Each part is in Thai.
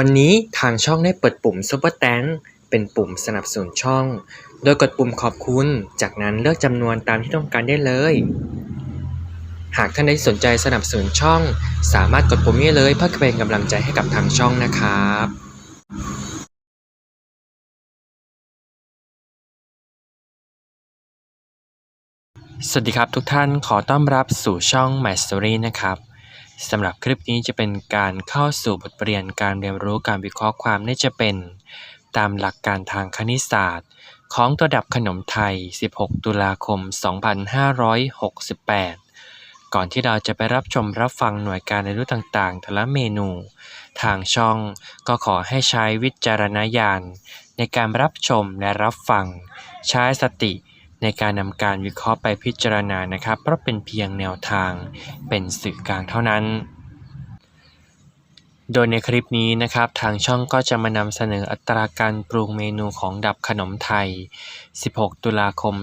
วันนี้ทางช่องได้เปิดปุ่ม Super Thanks เป็นปุ่มสนับสนุนช่อง โดยกดปุ่มขอบคุณ จากนั้นเลือกจำนวนตามที่ต้องการได้เลย หากท่านใดสนใจสนับสนุนช่อง สามารถกดปุ่มนี้เลยเพื่อเป็นกำลังใจให้กับทางช่องนะครับสวัสดีครับทุกท่านขอต้อนรับสู่ช่อง My Story นะครับ สำหรับคลิปนี้จะเป็นการเข้าสู่บทเรียนการเรียนรู้การวิเคราะห์ความน่าจะเป็น ตามหลักการทางคณิตศาสตร์ ของตัวดับขนมไทย 16 ตุลาคม 2568 ก่อนที่เราจะไปรับชมรับฟังหน่วยการเรียนรู้ต่างๆแต่ละเมนู ทางช่องก็ขอให้ใช้วิจารณญาณในการรับชมและรับฟัง ใช้สติ ในการนำการวิเคราะห์ไปพิจารณานะครับ เพราะเป็นเพียงแนวทางเป็นสื่อกลางเท่านั้น โดยในคลิปนี้นะครับ ทางช่องก็จะมานำเสนออัตราการปรุงเมนูของดับขนมไทย 16 ตุลาคม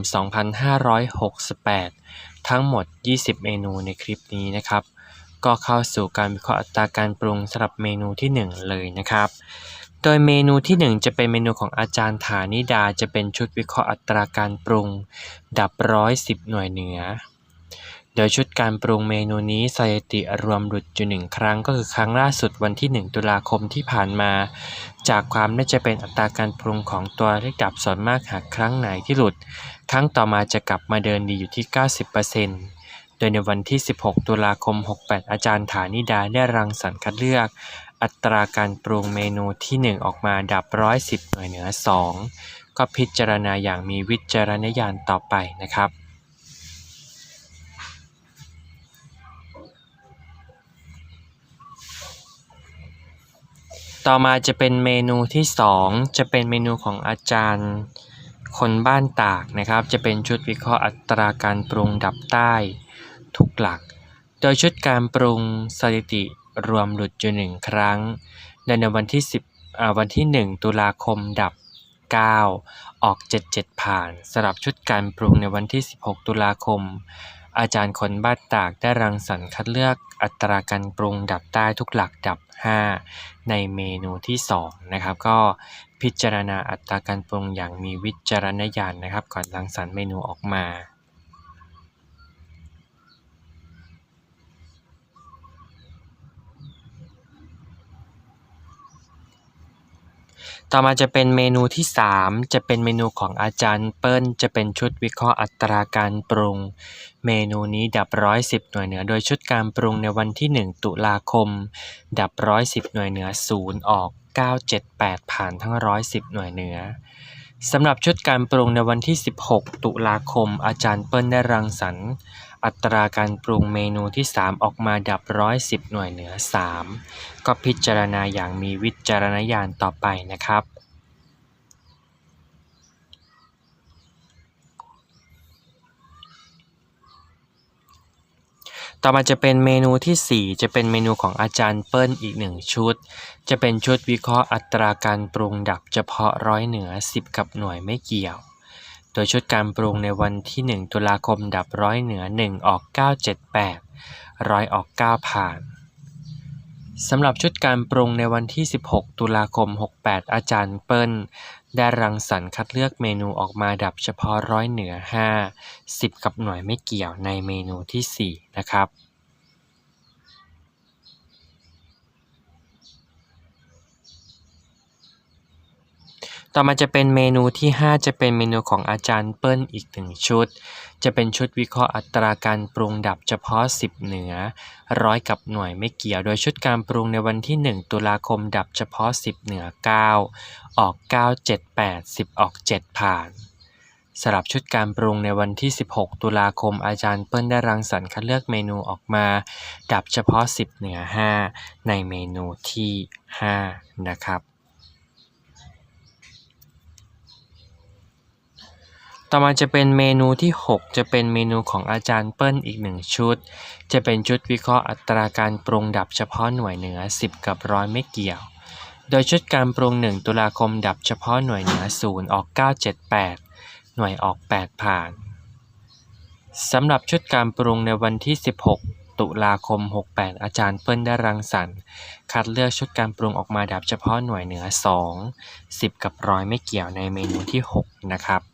2568 ทั้งหมด 20 เมนูในคลิปนี้นะครับ ก็เข้าสู่การวิเคราะห์อัตราการปรุงสำหรับเมนูที่ 1 เลยนะครับ โดยเมนูที่ 1 จะเป็นเมนูของอาจารย์ฐานิดา จะเป็นชุดวิเคราะห์อัตราการปรุง ดับร้อยสิบหน่วยเหนือ โดยชุดการปรุงเมนูนี้สถิติรวมหลุดอยู่หนึ่งครั้งก็คือครั้งล่าสุดวันที่ 1 ตุลาคมที่ผ่านมา จากความน่าจะเป็นอัตราการปรุงของตัวเลขดับส่วนมากหากครั้งไหนที่หลุด ครั้งต่อมาจะกลับมาเดินดีอยู่ที่ 90%โดยในวันที่ 16 ตุลาคม 68 อาจารย์ฐานิดาได้รังสรรค์คัดเลือก อัตราการปรุงเมนูที่ 1 ออกมาดับ110หน่วยเหนือ 2 ก็พิจารณาอย่างมีวิจารณญาณต่อไปนะครับต่อมาจะเป็นเมนูที่ 2 จะเป็นเมนูของอาจารย์คนบ้านตากนะครับ จะเป็นชุดวิเคราะห์อัตราการปรุงดับใต้ ทุกหลัก โดยชุดการปรุงสถิติ รวมหลุดอยู่หนึ่งครั้ง ในวันที่ 10อ่าวันที่ 1 ตุลาคมดับ 9 ออก 77 ผ่านสำหรับชุดการปรุงในวันที่ 16 ตุลาคม อาจารย์คนบ้านตากได้รังสรรค์คัดเลือกอัตราการปรุงดับใต้ทุกหลักดับ 5 ในเมนูที่ 2 นะครับ ก็พิจารณาอัตราการปรุงอย่างมีวิจารณญาณนะครับ ก่อนรังสรรค์เมนูออกมา ต่อมาจะเป็นเมนูที่ 3 จะเป็นเมนูของอาจารย์เปิ้ล จะเป็นชุดวิเคราะห์อัตราการปรุง เมนูนี้ดับ110หน่วยเหนือ โดยชุดการปรุงในวันที่ 1 ตุลาคม ดับ110หน่วยเหนือ0ออก 978 ผ่านทั้ง110หน่วยเหนือสำหรับชุดการปรุงในวันที่ 16 ตุลาคม อาจารย์เปิ้ลได้รังสรรค์ อัตราการปรุงเมนูที่3ออกมาดับ110หน่วยเหนือ3ก็พิจารณาอย่างมีวิจารณญาณต่อไปนะครับต่อมาจะเป็นเมนูทีสี่4 จะเป็นเมนูของอาจารย์เปิ้ลอีกหนึ่งชุด จะเป็นชุดวิเคราะห์อัตราการปรุงดับเฉพาะร้อยเหนือ 10 กับหน่วยไม่เกี่ยว โดยชุดการปรุงในวันที่ 1 ตุลาคมดับร้อยเหนือ 1 ออก 978 ร้อยออก 9 ผ่านสำหรับชุดการปรุงในวันที่ 16 ตุลาคม 68 อาจารย์เปิ้ล ได้รังสรรค์คัดเลือกเมนูออกมาดับเฉพาะร้อยเหนือ 5 10 กับหน่วยไม่เกี่ยวในเมนูทีสี่4 นะครับ ต่อมาจะเป็นเมนูที่ 5 จะเป็นเมนูของอาจารย์เปิ้ลอีกหนึ่งชุด จะเป็นชุดวิเคราะห์อัตราการปรุงดับเฉพาะ 10 เหนือร้อยกับหน่วยไม่เกี่ยว โดยชุดการปรุงในวันที่ 1 ตุลาคมดับเฉพาะ 10 เหนือ 9 ออก 978 10 ออก 7 ผ่านสำหรับชุดการปรุงในวันที่ 16 ตุลาคมอาจารย์เปิ้ลได้รังสรรค์คัดเลือกเมนูออกมา ดับเฉพาะ 10 เหนือ 5 ในเมนูที่ 5 นะครับ ต่อมาจะเป็นเมนูที่ 6 จะเป็นเมนูของอาจารย์เปิ้ลอีกหนึ่งชุด จะเป็นชุดวิเคราะห์อัตราการปรุงดับเฉพาะหน่วยเหนือ 10 กับร้อยไม่เกี่ยว โดยชุดการปรุง 1 ตุลาคมดับเฉพาะหน่วยเหนือ 0 ออก 978 หน่วยออก 8 ผ่านสำหรับชุดการปรุงในวันที่ 16 ตุลาคม 68 อาจารย์เปิ้ลได้รังสรรค์คัดเลือกชุดการปรุงออกมาดับเฉพาะหน่วยเหนือ 2 10 กับร้อยไม่เกี่ยวในเมนูที่ 6 นะครับ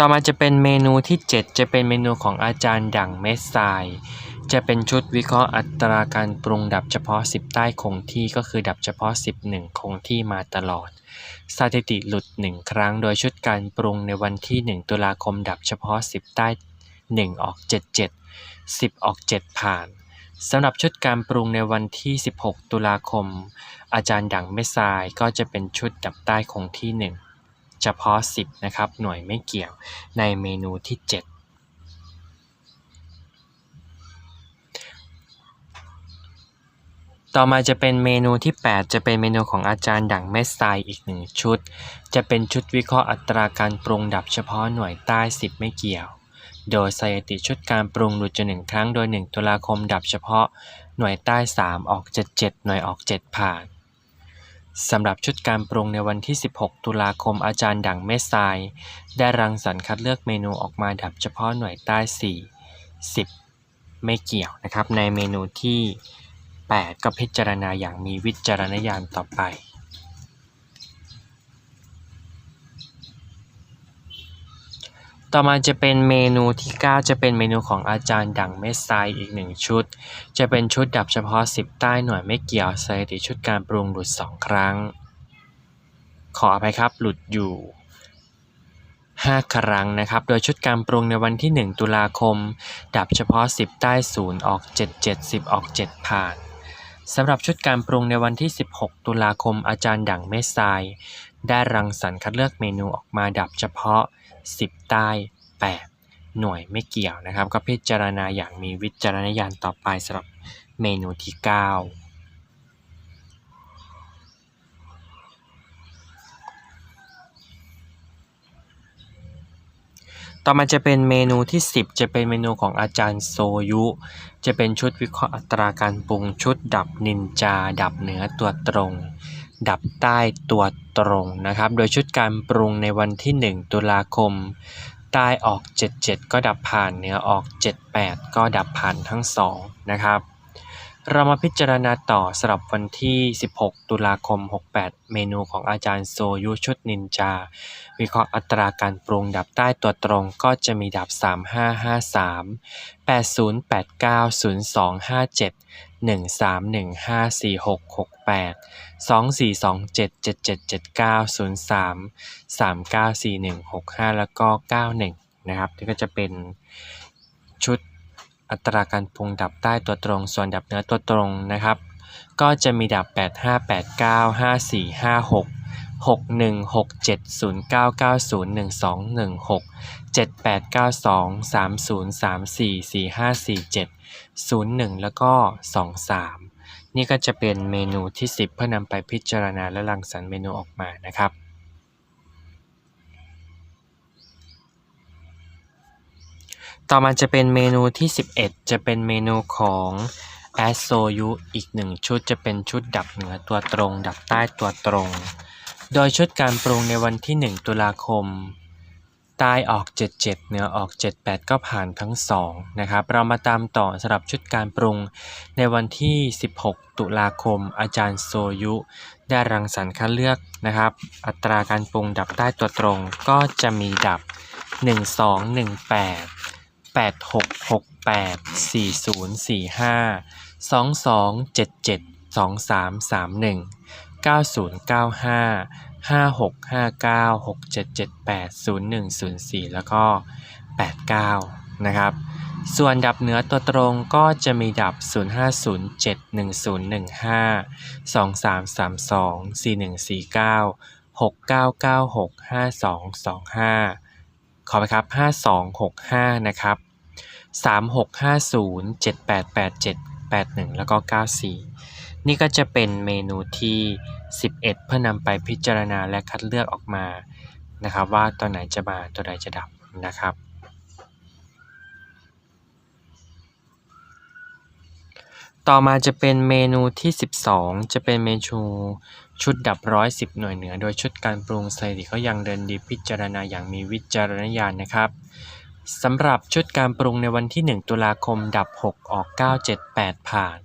ต่อมาจะเป็นเมนูที่ 7 จะเป็นเมนูของอาจารย์ดั่งเมสไซจะเป็นชุดวิเคราะห์อัตราการปรุงดับเฉพาะ 10 ใต้คงที่ก็คือดับเฉพาะ11คงที่มาตลอด สถิติหลุด 1 ครั้ง โดยชุดการปรุงในวันที่ 1 ตุลาคมดับเฉพาะ 10 ใต้ 1 ออก 77 10 ออก 7 ผ่านสำหรับชุดการปรุงในวันที่ 16 ตุลาคม อาจารย์ดั่งเมสไซก็จะเป็นชุดดับใต้คงที่ 1 ฉพาะ 10 นะครับ หน่วยไม่เกี่ยวในเมนูที่ 7ต่อมาจะเป็นเมนูที่ 8 จะเป็นเมนูของอาจารย์ดั่งเมสไซอีกหนึ่งชุด จะเป็นชุดวิเคราะห์อัตราการปรุงดับเฉพาะหน่วยใต้ 10 ไม่เกี่ยว โดยสถิติชุดการปรุงหลุดจะหนึ่งครั้งโดย 1 ตุลาคมดับเฉพาะหน่วยใต้ 3 ออก 77 หน่วยออก 7 ผ่าน สำหรับชุดการปรุงในวันที่ 16 ตุลาคมอาจารย์ดั่งเมสไซได้รังสรรค์คัดเลือกเมนูออกมาดับเฉพาะหน่วยใต้ 4 10 ไม่เกี่ยวนะครับ ในเมนูที่ 8 ก็พิจารณาอย่างมีวิจารณญาณต่อไป ต่อมาจะเป็นเมนูที่ 9 จะเป็นเมนูของอาจารย์ดังเมสไซอีกหนึ่งชุด จะเป็นชุดดับเฉพาะ 10 ใต้หน่วยไม่เกี่ยวสถิติชุดการปรุงหลุด 2 ครั้ง ขออภัยครับหลุดอยู่ 5 ครั้งนะครับ โดยชุดการปรุงในวันที่ 1 ตุลาคม ดับเฉพาะ 10 ใต้0ออก 77 10 ออก 7 ผ่านสำหรับชุดการปรุงในวันที่ 16 ตุลาคมอาจารย์ดั่งเมสไซได้รังสรรค์คัดเลือกเมนูออกมาดับเฉพาะ 10 ใต้ 8 หน่วยไม่เกี่ยวนะครับ ก็พิจารณาอย่างมีวิจารณญาณต่อไปสำหรับเมนูที่ 9ต่อมาจะเป็นเมนูที่ 10 จะเป็นเมนูของอาจารย์โซยุ จะเป็นชุดวิเคราะห์อัตราการปรุงชุดดับนินจา ดับเหนือตัวตรง ดับใต้ตัวตรงนะครับ โดยชุดการปรุงในวันที่ 1 ตุลาคม ใต้ออก 77 ก็ดับผ่านเหนือออก 78 ก็ดับผ่านทั้งสองนะครับ เรามาพิจารณาต่อสำหรับวันที่ 16 ตุลาคม 68 เมนูของอาจารย์โซยุชุดนินจา วิเคราะห์อัตราการปรุงดับใต้ตัวตรงก็จะมีดับ 3553 8089 0257 13154668 24277779 03 394165 แล้วก็ 91 นะครับนี่ก็จะเป็นชุด อัตราการปรุงดับใต้ตัวตรง ส่วนดับเหนือตัวตรงนะครับ ก็จะมีดับ 8589 5456 6167 0990 1216 7892 3034 4547 01 แล้วก็ 23 นี่ก็จะเป็นเมนูที่ 10 เพื่อนำไปพิจารณาและรังสรรค์เมนูออกมานะครับ ต่อมาจะเป็นเมนูที่ 11 จะเป็นเมนูของแอสโซยุอีกหนึ่งชุดจะเป็นชุดดับเหนือตัวตรง ดับใต้ตัวตรง โดยชุดการปรุงในวันที่ 1 ตุลาคม ใต้ออก 77 เหนือออก 78 ก็ผ่านทั้ง 2 นะครับ เรามาตามต่อสำหรับชุดการปรุงในวันที่ 16 ตุลาคม อาจารย์โซยุได้รังสรรค์คัดเลือกนะครับ อัตราการปรุงดับใต้ตัวตรงก็จะมีดับ 1218 8668 4045 2277 2331 9095 5659 6778 0104แล้วก็89นะครับ ส่วนดับเหนือตัวตรงก็จะมีดับ 0507 1015 2332 4149 6996 5225 ขอไปครับ 5265 นะครับ 3650 7887 81 แล้วก็ 94 นี่ก็จะเป็นเมนูที่ 11 เพื่อนำไปพิจารณาและคัดเลือกออกมานะครับว่าตัวไหนจะมาตัวใดจะดับนะครับ ต่อมาจะเป็นเมนูที่ 12 จะเป็นเมนู ชุดดับร้อยสิบหน่วยเหนือ โดยชุดการปรุงสถิติเขายังเดินดีพิจารณาอย่างมีวิจารณญาณนะครับสำหรับชุดการปรุงในวันที่ 1 ตุลาคมดับ 6 ออก 9 7 8 ผ่าน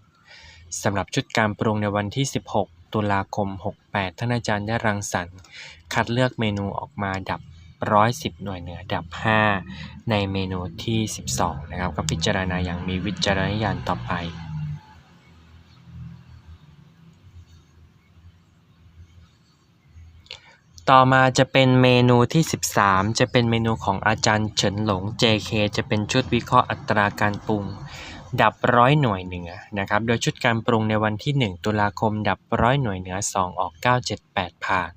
สำหรับชุดการปรุงในวันที่ 16 ตุลาคม 68 ท่านอาจารย์ได้รังสรรค์ คัดเลือกเมนูออกมาดับ 110 หน่วยเหนือดับ 5 ในเมนูที่ 12 นะครับ ก็พิจารณาอย่างมีวิจารณญาณต่อไป ต่อมาจะเป็นเมนูที่ 13 จะเป็นเมนูของอาจารย์เฉินหลง JK จะเป็นชุดวิเคราะห์อัตราการปรุง ดับร้อยหน่วยเหนือนะครับ โดยชุดการปรุงในวันที่ 1 ตุลาคม ดับร้อยหน่วยเหนือ 2 ออก 978 ผ่าน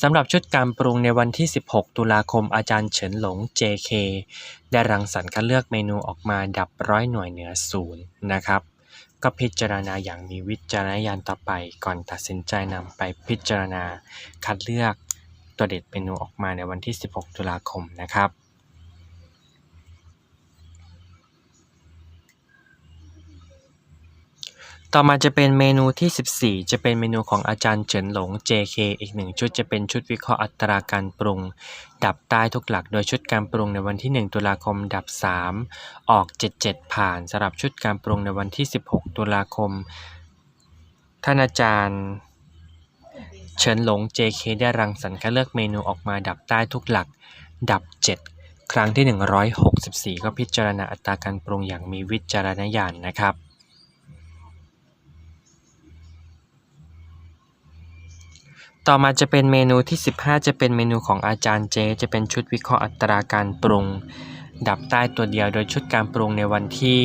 สำหรับชุดการปรุงในวันที่ 16 ตุลาคมอาจารย์เฉินหลง JK ได้รังสรรค์คัดเลือกเมนูออกมาดับร้อยหน่วยเหนือศูนย์นะครับ ก็พิจารณาอย่างมีวิจารณญาณต่อไปก่อนตัดสินใจนำไปพิจารณาคัดเลือกตัวเด็ดเมนูออกมาในวันที่ 16 ตุลาคมนะครับ ต่อมาจะเป็นเมนูที่ 14 จะเป็นเมนูของอาจารย์เฉินหลง JK อีกหนึ่งชุดจะเป็นชุดวิเคราะห์อัตราการปรุง ดับใต้ทุกหลักโดยชุดการปรุงในวันที่ 1 ตุลาคม ดับ 3 ออก 77 ผ่านสำหรับชุดการปรุงในวันที่ 16 ตุลาคม ท่านอาจารย์เฉินหลง JK ได้รังสรรค์คัดเลือกเมนูออกมาดับใต้ทุกหลัก ดับ 7 ครั้งที่ 164 ก็พิจารณาอัตราการปรุงอย่างมีวิจารณญาณนะครับ ต่อมาจะเป็นเมนูที่ 15 จะเป็นเมนูของอาจารย์เจ จะเป็นชุดวิเคราะห์อัตราการปรุง ดับใต้ตัวเดียวโดยชุดการปรุงในวันที่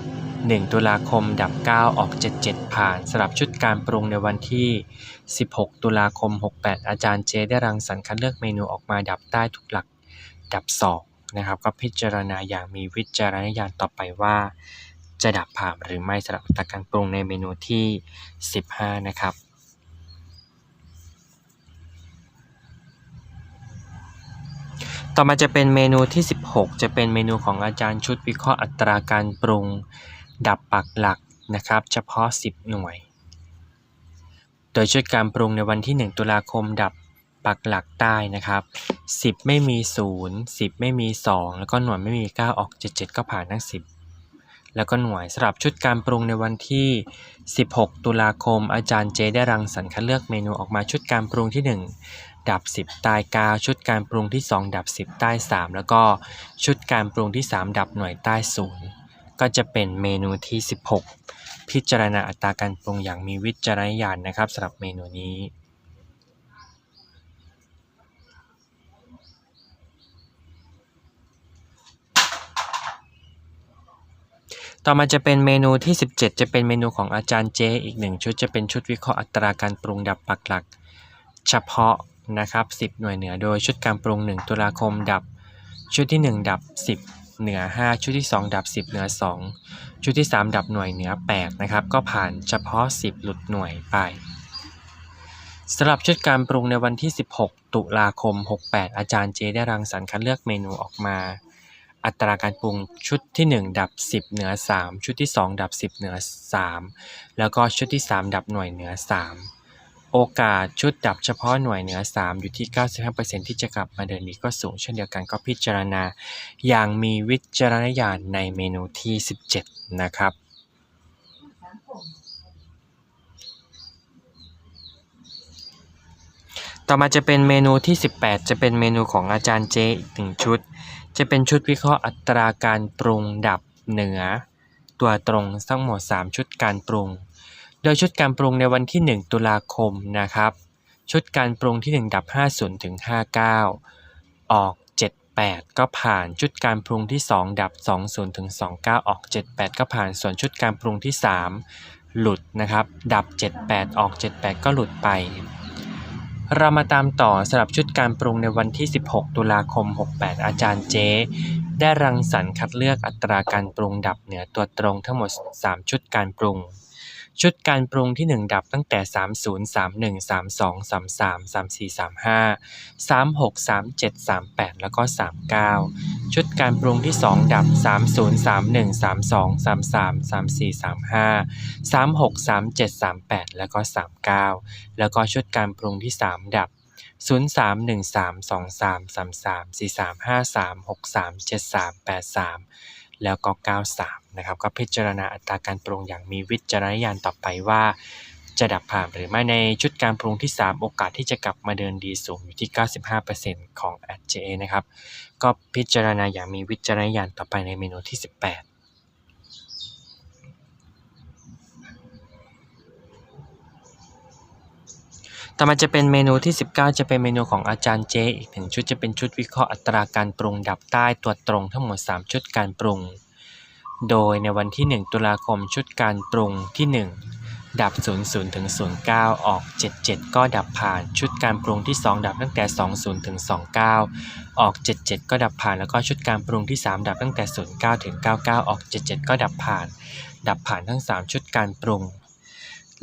1 ตุลาคม ดับ 9 ออก 77 ผ่านสำหรับชุดการปรุงในวันที่ 16 ตุลาคม 68 อาจารย์เจ ได้รังสรรค์คัดเลือกเมนูออกมาดับใต้ทุกหลักดับ 2 นะครับ ก็พิจารณาอย่างมีวิจารณญาณต่อไปว่า จะดับผ่านหรือไม่สำหรับอัตราการปรุงในเมนูที่ 15 นะครับ ต่อมาจะเป็นเมนูที่ 16 จะเป็นเมนูของอาจารย์ชุดวิเคราะห์อัตราการปรุง ดับปักหลักนะครับ เฉพาะ 10 หน่วย โดยชุดการปรุงในวันที่ 1 ตุลาคมดับปักหลักใต้นะครับ 10 ไม่มี 0 10 ไม่มี 2 แล้วก็หน่วยไม่มี 9 ออก 77 ก็ผ่านทั้ง 10 แล้วก็หน่วยสำหรับชุดการปรุงในวันที่ 16 ตุลาคม อาจารย์เจได้รังสรรค์คัดเลือกเมนูออกมาชุดการปรุงที่ 1 ดับ 10ใต้9ชุดการปรุงที่ 2 ดับ 10 ใต้ 3 แล้วก็ชุดการปรุงที่ 3 ดับหน่วยใต้ 0 ก็จะเป็นเมนูที่ 16 พิจารณาอัตราการปรุงอย่างมีวิจารณญาณนะครับสำหรับเมนูนี้ต่อมาจะเป็นเมนูที่ 17 จะเป็นเมนูของอาจารย์เจอีกหนึ่งชุดจะเป็นชุดวิเคราะห์อัตราการปรุงดับปักหลัก เฉพาะ นะครับ 10 หน่วยเหนือโดยชุดการปรุง 1 ตุลาคมดับ ชุดที่ 1 ดับ 10 เหนือ 5 ชุดที่ 2 ดับ 10 เหนือ 2 ชุดที่ 3 ดับหน่วยเหนือ 8 นะครับ ก็ผ่านเฉพาะ 10 หลุดหน่วยไปสำหรับชุดการปรุงในวันที่ 16 ตุลาคม 68 อาจารย์เจได้รังสรรค์คัดเลือกเมนูออกมา อัตราการปรุงชุดที่ 1 ดับ 10 เหนือ 3 ชุดที่ 2 ดับ 10 เหนือ 3 แล้วก็ชุดที่ 3 ดับหน่วยเหนือ 3 โอกาสชุดดับเฉพาะหน่วยเหนือ 3 อยู่ที่ 95%ที่จะกลับมาเดินดีก็สูงเช่นเดียวกันก็พิจารณา อย่างมีวิจารณญาณในเมนูที่ 17 นะครับต่อมาจะเป็นเมนูที่ 18 จะเป็นเมนูของอาจารย์เจอีกหนึ่งชุด จะเป็นชุดวิเคราะห์อัตราการปรุงดับเหนือ ตัวตรงทั้งหมด 3 ชุดการปรุง โดยชุดการปรุงในวันที่ 1 ตุลาคมนะครับ ชุดการปรุงที่ 1 ดับ 50ถึง59 ออก 78 ก็ผ่านชุดการปรุงที่ 2 ดับ 20ถึง29 ออก 78 ก็ผ่านส่วนชุดการปรุงที่ 3 หลุดนะครับ ดับ 78 ออก 78 ก็หลุดไป เรามาตามต่อสำหรับชุดการปรุงในวันที่ 16 ตุลาคม 68 อาจารย์เจได้รังสรรค์คัดเลือกอัตราการปรุงดับเหนือตัวตรงทั้งหมด 3 ชุดการปรุง ชุดการปรุงที่ 1 ดับตั้งแต่ 30 31 32 33 34 35 36 37 38 แล้วก็ 39 ชุดการปรุงที่ 2 ดับ 30 31 32 33 34 35 36 37 38 แล้วก็ 39 แล้วก็ชุดการปรุงที่ 3 ดับ 0 3 1 3 2 3 3 3 4 3 5 3 6 3 7 3 8 3 แล้วก็ 93 นะครับ ก็พิจารณาอัตราการปรุงอย่างมีวิจารณญาณต่อไปว่า จะดับผ่านหรือไม่ในชุดการปรุงที่ 3 โอกาสที่จะกลับมาเดินดีสูงอยู่ที่ 95%ของ AJA นะครับ ก็พิจารณาอย่างมีวิจารณญาณต่อไปในเมนูที่ 18 ต่อมาจะเป็นเมนูที่ 19 จะเป็นเมนูของอาจารย์เจอีกหนึ่งชุดจะเป็นชุดวิเคราะห์อัตราการปรุงดับใต้ตัวตรงทั้งหมด 3 ชุดการปรุง โดยในวันที่ 1 ตุลาคมชุดการปรุงที่ 1 ดับ 00ถึง09 ออก 77 ก็ดับผ่าน ชุดการปรุงที่ 2 ดับตั้งแต่ 20ถึง29 ออก 77 ก็ดับผ่าน แล้วก็ชุดการปรุงที่ 3 ดับตั้งแต่ 09ถึง99 ออก 77 ก็ดับผ่าน ดับผ่านทั้ง 3 ชุดการปรุง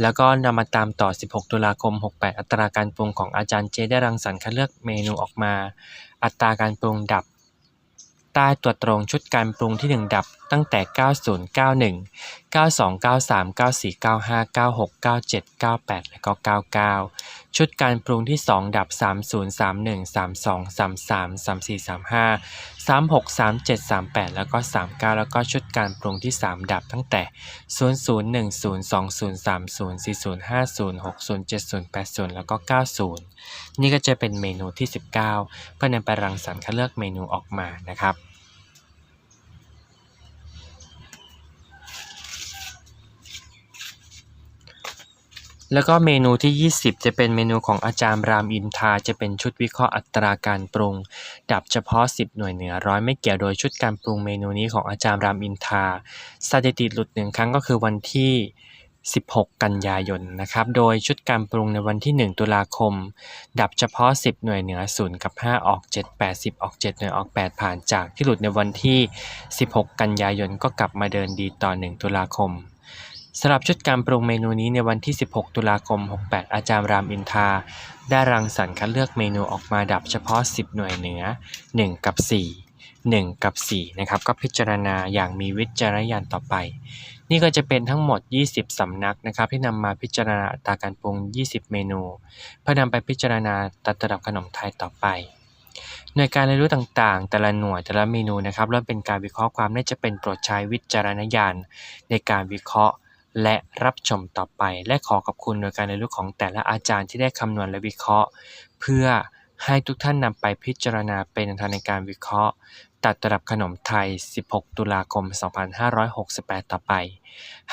แล้วก็นำมาตามต่อ 16 ตุลาคม 68 อัตราการปรุงของอาจารย์เจได้รังสรรค์คัดเลือกเมนูออกมา อัตราการปรุงดับ ใต้ตัวตรงชุดการปรุงที่ 1 ดับตั้งแต่ 90 91 92 93 94 95 96 97 98 และก็ 99 ชุดการปรุงที่ 2 ดับ 30 31 32 33 34 35 36 37 38 แล้วก็ 39 แล้วก็ชุดการปรุงที่ 3 ดับตั้งแต่ 00 10 20 30 40 50 60 70 80 แล้วก็ 90 นี่ก็จะเป็นเมนูที่ 19 เพื่อนำไปรังสรรค์คัดเลือกเมนูออกมานะครับ แล้วก็เมนูที่ 20 จะเป็นเมนูของอาจารย์รามอินทาจะเป็นชุดวิเคราะห์อัตราการปรุง ดับเฉพาะ 10 หน่วยเหนือร้อยไม่เกี่ยวโดยชุดการปรุงเมนูนี้ของอาจารย์รามอินทาสถิติหลุดหนึ่งครั้งก็คือวันที่ 16 กันยายนนะครับ โดยชุดการปรุงในวันที่ 1 ตุลาคม ดับเฉพาะ 10 หน่วยเหนือ 0 กับ 5 ออก 7 8 10 ออก 7 หน่วยออก 8 ผ่านจากที่หลุดในวันที่ 16 กันยายนก็กลับมาเดินดีต่อ 1 ตุลาคม สำหรับชุดการปรุงเมนูนี้ในวันที่ 16 ตุลาคม 68 อาจารย์รามอินทา ได้รังสรรค์คัดเลือกเมนูออกมาดับเฉพาะ 10 หน่วยเหนือ 1 กับ 4 1 กับ 4 นะครับ ก็พิจารณาอย่างมีวิจารณญาณต่อไป นี่ก็จะเป็นทั้งหมด 20 สำนักนะครับ ที่นำมาพิจารณาอัตราการปรุง 20 เมนู เพื่อนำไปพิจารณาตัดระดับขนมไทยต่อไปหน่วยการเรียนรู้ต่างๆ แต่ละหน่วยแต่ละเมนูนะครับเริ่มเป็นการวิเคราะห์ความน่าจะเป็นโปรดใช้วิจารณญาณในการวิเคราะห์ และรับชมต่อไป และขอขอบคุณหน่วยการเรียนรู้ของแต่ละอาจารย์ที่ได้คำนวณและวิเคราะห์ เพื่อให้ทุกท่านนำไปพิจารณาเป็นแนวทางในการวิเคราะห์ ตัดระดับขนมไทย 16 ตุลาคม 2568 ต่อไป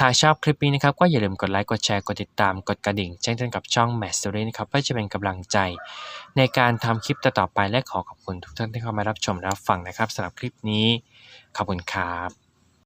หากชอบคลิปนี้นะครับก็อย่าลืมกดไลค์ กดแชร์ กดติดตาม กดกระดิ่ง แจ้งเตือนกับช่อง m a s t e r y นะครับเพื่อจะเป็นกำลังใจ ในการทำคลิปต่อๆไปและขอขอบคุณทุกท่านที่เข้ามารับชมรับฟังนะครับสำหรับคลิปนี้ ขอบคุณครับ